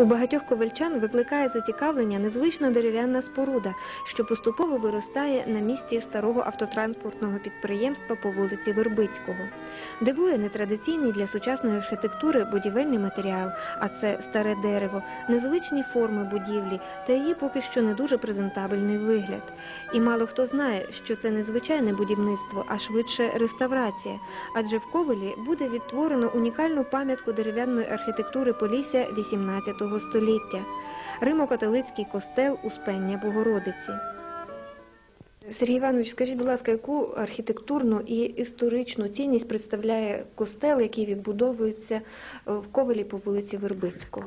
У багатьох ковальчан викликає зацікавлення незвична дерев'яна споруда, що поступово виростає на місці старого автотранспортного підприємства по вулиці Вербицького. Дивує нетрадиційний для сучасної архітектури будівельний матеріал, а це старе дерево, незвичні форми будівлі та її поки що не дуже презентабельний вигляд. І мало хто знає, що це не звичайне будівництво, а швидше реставрація, адже в Ковелі буде відтворено унікальну пам'ятку дерев'яної архітектури Полісся XVIII століття – Римо-католицький костел Успення Богородиці. Сергій Іванович, скажіть, будь ласка, яку архітектурну і історичну цінність представляє костел, який відбудовується е, в Ковелі по вулиці Вербицького?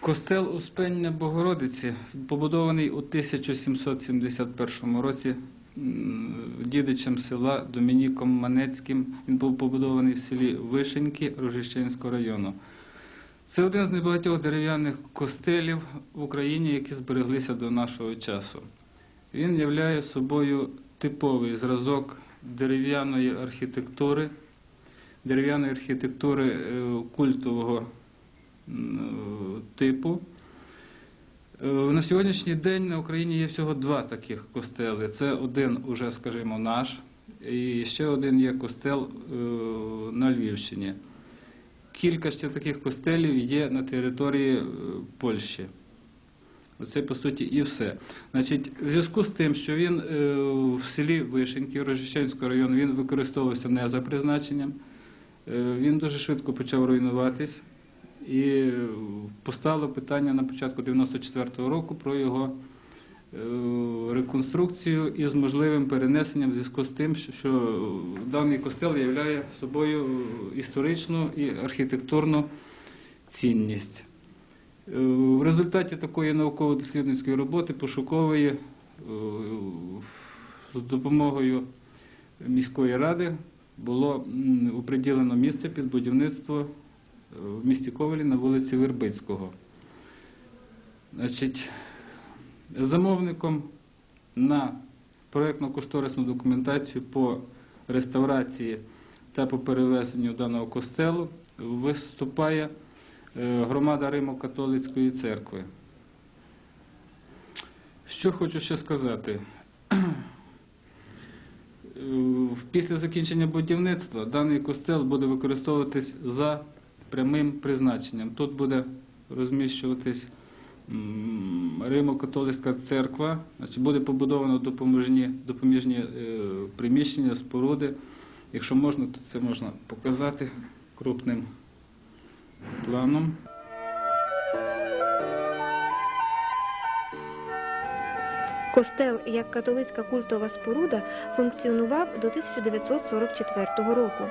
Костел Успення Богородиці побудований у 1771 році дідичем села Домініком Манецьким. Він був побудований в селі Вишеньки Рожищенського району. Це один з небагатьох дерев'яних костелів в Україні, які збереглися до нашого часу. Він являє собою типовий зразок дерев'яної архітектури, дерев'яної архітектури е, культового типу. Е, На сьогоднішній день на Україні є всього два таких костели. Це один, уже, скажімо, наш, і ще один є костел е, на Львівщині. Кілька ще таких костелів є на території е, Польщі. Оце по суті і все. Значить, в зв'язку з тим, що він е, в селі Вишеньки Рожищенського району він використовувався не за призначенням, е, він дуже швидко почав руйнуватись. І постало питання на початку 94-го року про його реконструкцію із можливим перенесенням в зв'язку з тим, що- даний костел являє собою історичну і архітектурну цінність. Е, В результаті такої науково-дослідницької роботи пошукової е, з допомогою міської ради було м, оприділено місце під будівництво е, в місті Ковелі на вулиці Вербицького. Замовником на проєктно-кошторисну документацію по реставрації та по перевезенню даного костелу виступає е, громада Римо-католицької церкви. Що хочу ще сказати. Після закінчення будівництва даний костел буде використовуватись за прямим призначенням. Тут буде розміщуватись Римо-католицька церква, значить буде побудовано допоможні, допоміжні е, приміщення, споруди. Якщо можна, то це можна показати крупним планом. Костел як католицька культова споруда функціонував до 1944 року.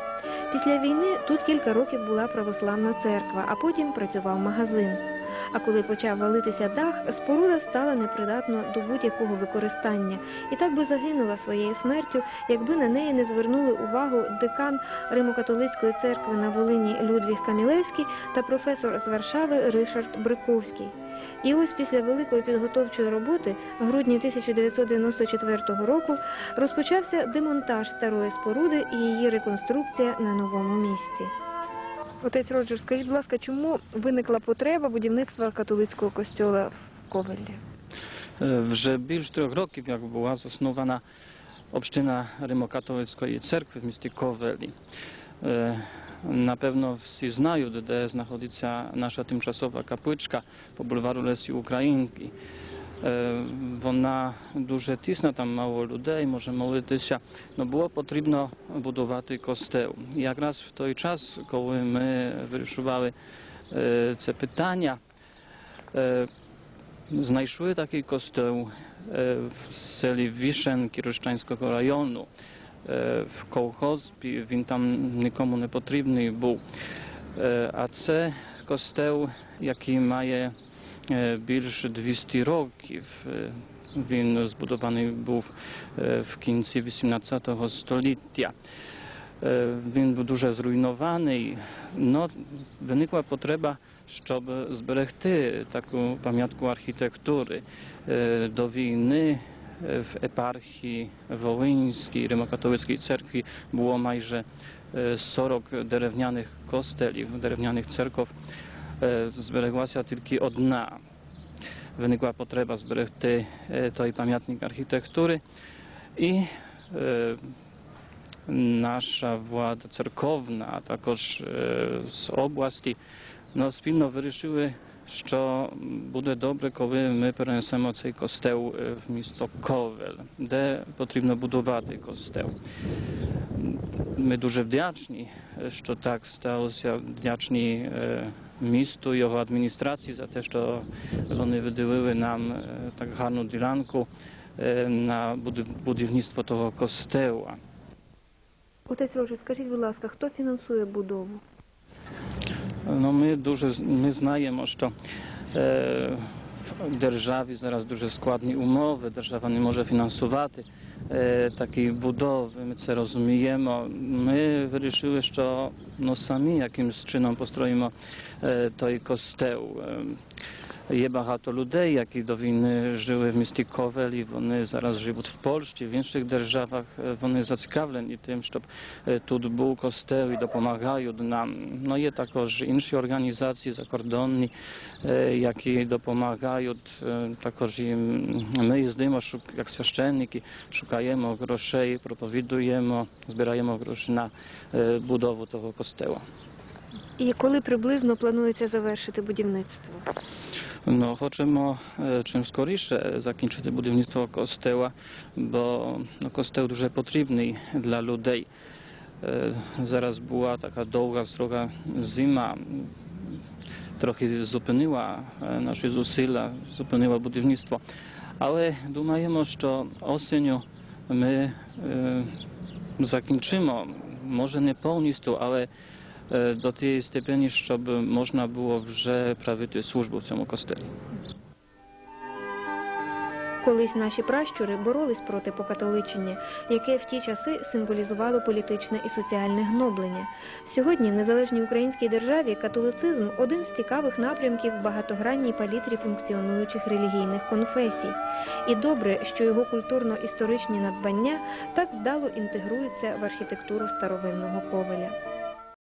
Після війни тут кілька років була православна церква, а потім працював магазин. А коли почав валитися дах, споруда стала непридатна до будь-якого використання і так би загинула своєю смертю, якби на неї не звернули увагу декан Римо-католицької церкви на Волині Людвіг Камілевський та професор з Варшави Ришард Бриковський. І ось після великої підготовчої роботи, в грудні 1994 року, розпочався демонтаж старої споруди і її реконструкція на новому місці. Отець Роджер, скажіть, будь ласка, чому виникла потреба будівництва католицького костьола в Ковелі? Е, Вже більш трьох років, як була заснована община Римокатолицької церкви в місті Ковелі. Е, Напевно, всі знають, де знаходиться наша тимчасова капличка по бульвару Лесі Українки. Е, Вона дуже тісна, там мало людей, може молитися. Но було потрібно будувати костел. І якраз в той час, коли ми вирішували е, це питання, е, Знайшли такий костел е, в селі Вішенки Рощанського району. Е, В колхозбі він там нікому не потрібний був. Е, А це костел, який має е, більше 200 років. Е, Він збудований був е, в кінці 18 століття. Е, Він був дуже зруйнований, але виникла потреба, щоб зберегти таку пам'ятку архітектури Е, до війни. е, В епархії Волинській Римокатолицькій церкві було майже е, 40 дерев'яних костелів, дерев'яних церков. е, збереглася тільки одна. Виникла потреба зберегти е, той пам'ятник архітектури. І е, наша влада церковна, а також е, з області, ну, спільно вирішили, що буде добре, коли ми перенесемо цей костел е, в місто Ковель, де потрібно будувати костел. Ми дуже вдячні, місту, його адміністрації за те, що вони виділили нам е, так гарну ділянку е, на будівництво того костела. Отець Роже, скажіть, будь ласка, хто фінансує будову? Ну, ми дуже ми знаємо, що е, в державі зараз дуже складні умови, держава не може фінансувати е, такі будови, ми це розуміємо. Ми вирішили, що ну, самі якимось чином построїмо е, той костел. Е, Є багато людей, які до війни жили в місті Ковелі, вони зараз живуть в Польщі, в інших державах. Е, Вони зацікавлені тим, щоб е, тут був костел і допомагають нам. Ну, є також інші організації закордонні, е, які допомагають. Також і ми їздимо як священники, шукаємо грошей, проповідуємо, збираємо гроші на будову того костела. І коли приблизно планується завершити будівництво? No, хочемо е, чим скоріше закінчити будівництво костела, бо no, костел дуже потрібний для людей. Е, Зараз була така довга строга зима, трохи зупинила е, наші зусилля, зупинила будівництво. Але думаємо, що осінню ми е, закінчимо, може не до тієї степені, щоб можна було вже правити службу в цьому костелі. Колись наші пращури боролись проти покатоличення, яке в ті часи символізувало політичне і соціальне гноблення. Сьогодні в незалежній українській державі католицизм один з цікавих напрямків в багатогранній палітрі функціонуючих релігійних конфесій. І добре, що його культурно-історичні надбання так вдало інтегруються в архітектуру старовинного ковеля.